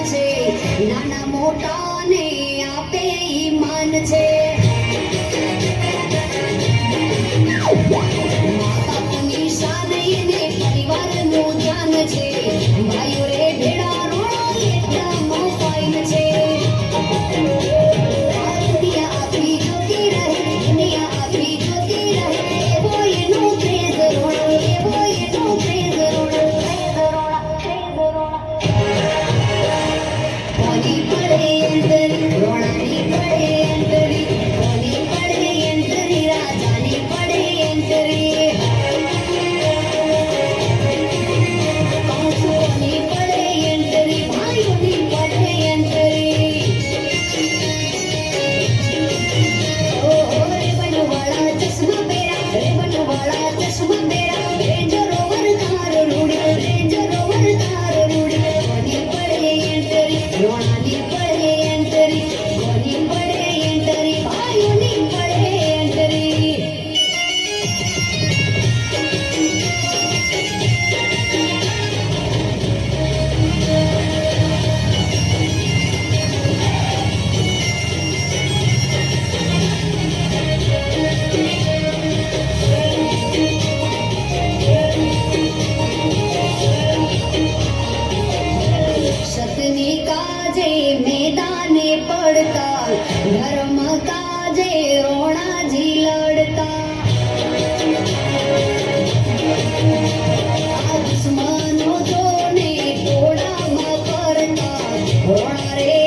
છે. નાના મોટાને આપે ઈમાન છે. હજી લડતા. દુશ્મનો જોને ઘોડામાં કરતા. રે